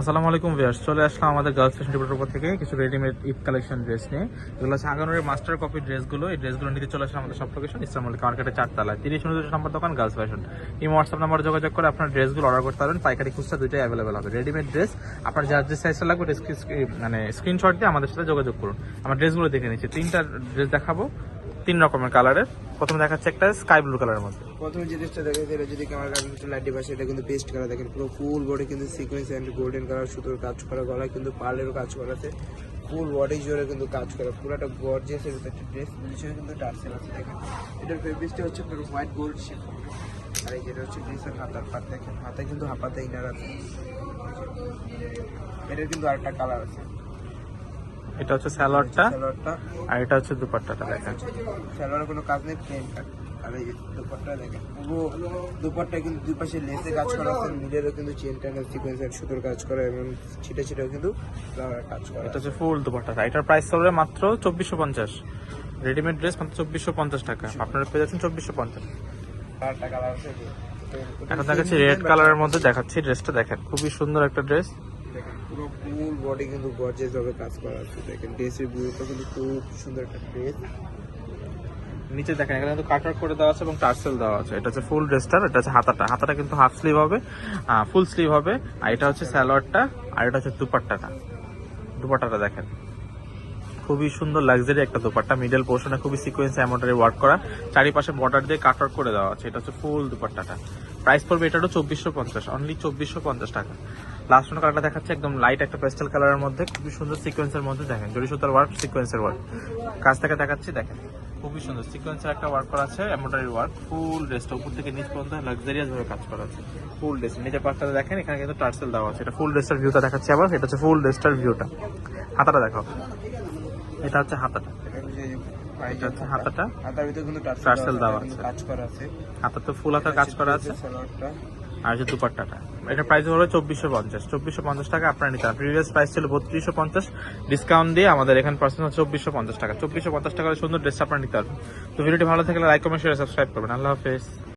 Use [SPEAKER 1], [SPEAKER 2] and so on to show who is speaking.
[SPEAKER 1] আসসালামু আলাইকুম ভিউয়ার্স চলে আসলাম আমাদের গার্লস ফ্যাশন ডিপোর উপর থেকে কিছু রেডিমেড ঈদ কালেকশন ড্রেস নিয়ে। এগুলো হচ্ছে আগানোর মাস্টার কপি ড্রেসগুলো এই ড্রেসগুলো নিতে চলে আসলাম আমাদের সব লোকেশন ইসলাম মার্কেটের চারতলায়। তিরিশ উনত্রিশ নম্বর দোকান গার্লস ফ্যাশন এই হোয়াটসঅ্যাপ নাম্বার যোগাযোগ করে আপনার ড্রেসগুলো অর্ডার করতে পারবেন পাইকারি খুচরা দুইটাই অ্যাভেলেবেল হবে। রেডিমেড ড্রেস আপনার যার যে সাইজটা লাগবে মানে স্ক্রিনশট দিয়ে আমাদের সাথে যোগাযোগ করুন। আমার ড্রেসগুলো দেখে নিচ্ছি। তিনটা ড্রেস দেখাবো। তিন রকমের কালারের প্রথমে দেখাচ্ছে একটা স্কাই ব্লু কালারের মধ্যে।
[SPEAKER 2] প্রথমে যে ড্রেসটা দেখে এটা যদি ক্যামেরা কাছে লাইট ডিভাইস এটা কিন্তু পেস্ট কালার দেখেন পুরো ফুল বডি কিন্তু সিকোয়েন্স এন্ড গোল্ডেন কালার সুতোর কাজ করা, গলায় কিন্তু পার্লেরও কাজ করা আছে। ফুল বডি জুড়ে কিন্তু কাজ করা, পুরোটা গর্জিয়াস এর একটা ড্রেস নিচেও কিন্তু টার্সেল আছে, দেখেন। এটার ফেব্রিক্সটা হচ্ছে পুরো হোয়াইট গোল্ড শেপ আর এই যেটা হচ্ছে ড্রেসের হাতার পাত দেখেন হাতে কিন্তু হাতাতে ইনার আছে। এটার কিন্তু আরেকটা কালার আছে।
[SPEAKER 1] এটা হচ্ছে স্যালোয়ারটা আর এটা হচ্ছে দুপাট্টাটা দেখেন।
[SPEAKER 2] সালোয়ারের কোনো কাজ নেই প্লেন কাট আর এই দুপাট্টা দেখেন পুরো দুপাট্টা কিন্তু দুই পাশে লেসে কাজ করা আছে মিডলেও কিন্তু চেন টাইনার সিকোয়েন্সের সুতোর কাজ করা এবং ছিটে ছিটেও কিন্তু কাজ করা
[SPEAKER 1] এটা হচ্ছে ফুল দুপাট্টাটা এটার প্রাইস চলবে মাত্র চব্বিশশো পঞ্চাশ। রেডিমেড ড্রেস মাত্র চব্বিশশো পঞ্চাশ টাকা। আপনারা পেয়ে যাচ্ছেন চব্বিশশো পঞ্চাশ। এখন দেখাচ্ছি রেড কালারের মধ্যে দেখাচ্ছি ড্রেসটা দেখেন। খুবই সুন্দর একটা ড্রেস
[SPEAKER 2] পুরো ফুল বডি কিন্তু গর্জিয়াস ভাবে কাজ করা আছে। দেখেন ড্রেসের ভিউটা কিন্তু খুব সুন্দর একটা ড্রেস
[SPEAKER 1] নিচে দেখেন, এখানে কিন্তু কাটার করে দেওয়া আছে এবং টার্সেল দেওয়া আছে। এটা হচ্ছে ফুল ড্রেসটার এটা হচ্ছে হাতাটা। হাতাটা কিন্তু হাফ স্লিভ হবে ফুল স্লিভ হবে। আর এটা হচ্ছে স্যালোয়ারটা আর এটা হচ্ছে দুপাট্টাটা। দুপাট্টাটা দেখেন। খুবই সুন্দর লাক্সারি একটা দুপাট্টা। মিডল পোর্শনে খুবই সিকোয়েন্স এমব্রয়ডারি ওয়ার্ক করা। চারিপাশে বর্ডার দিয়ে কাটার করে দেওয়া আছে। এটা হচ্ছে ফুল দুপাট্টাটা। প্রাইস পড়বে এটারও চব্বিশশো পঞ্চাশ অনলি চব্বিশশো পঞ্চাশ টাকা। লাস্ট ওয়ান কালারটা দেখাচ্ছে একদম লাইট একটা পেস্টেল কালারের মধ্যে খুবই সুন্দর সিকোয়েন্সের মধ্যে দেখেন জড়ি সুতার ওয়ার্ক সিকোয়েন্সের ওয়ার্ক কাছ থেকে দেখাচ্ছি দেখেন খুবই সুন্দর সিকোয়েন্সের একটা ওয়ার্ক করা আছে এমব্রয়ডারি ওয়ার্ক ফুল ড্রেসটা উপর থেকে নিচ পর্যন্ত লাক্সারিয়াস ভাবে কাজ করা আছে ফুল ড্রেস নিচে পার্টটা দেখেন এখানে কিন্তু টার্সেল দেওয়া আছে এটা ফুল ড্রেসটার ভিউটা দেখাচ্ছি আবার এটা হচ্ছে ফুল ড্রেসটার ভিউটা হাতাটা দেখাও এটা হচ্ছে হাতাটা। এটা হচ্ছে হাতাটা।
[SPEAKER 2] হাতার ভিতরে কিন্তু টার্সেল
[SPEAKER 1] দেওয়া আছে।
[SPEAKER 2] কাজ করা আছে।
[SPEAKER 1] হাতা তো ফুল হাতার কাজ করা আছে। আর হচ্ছে দুপাট্টাটা। এটা প্রাইস হলো চব্বিশশো পঞ্চাশ। চব্বিশশো পঞ্চাশ টাকা আপনারা নিতে প্রিভিয়াস প্রাইস ছিল বত্রিশশো পঞ্চাশ। ডিসকাউন্ট দিয়ে আমাদের এখানে পার্সেন্ট হচ্ছে চব্বিশশো পঞ্চাশ টাকা। চব্বিশশো পঞ্চাশ টাকা সুন্দর ড্রেস আপনারা নিতে পারবেন। তো ভিডিওটি ভালো থাকলে লাইক কমেন্ট শেয়ার সাবস্ক্রাইব করবেন। আল্লাহ হাফেজ।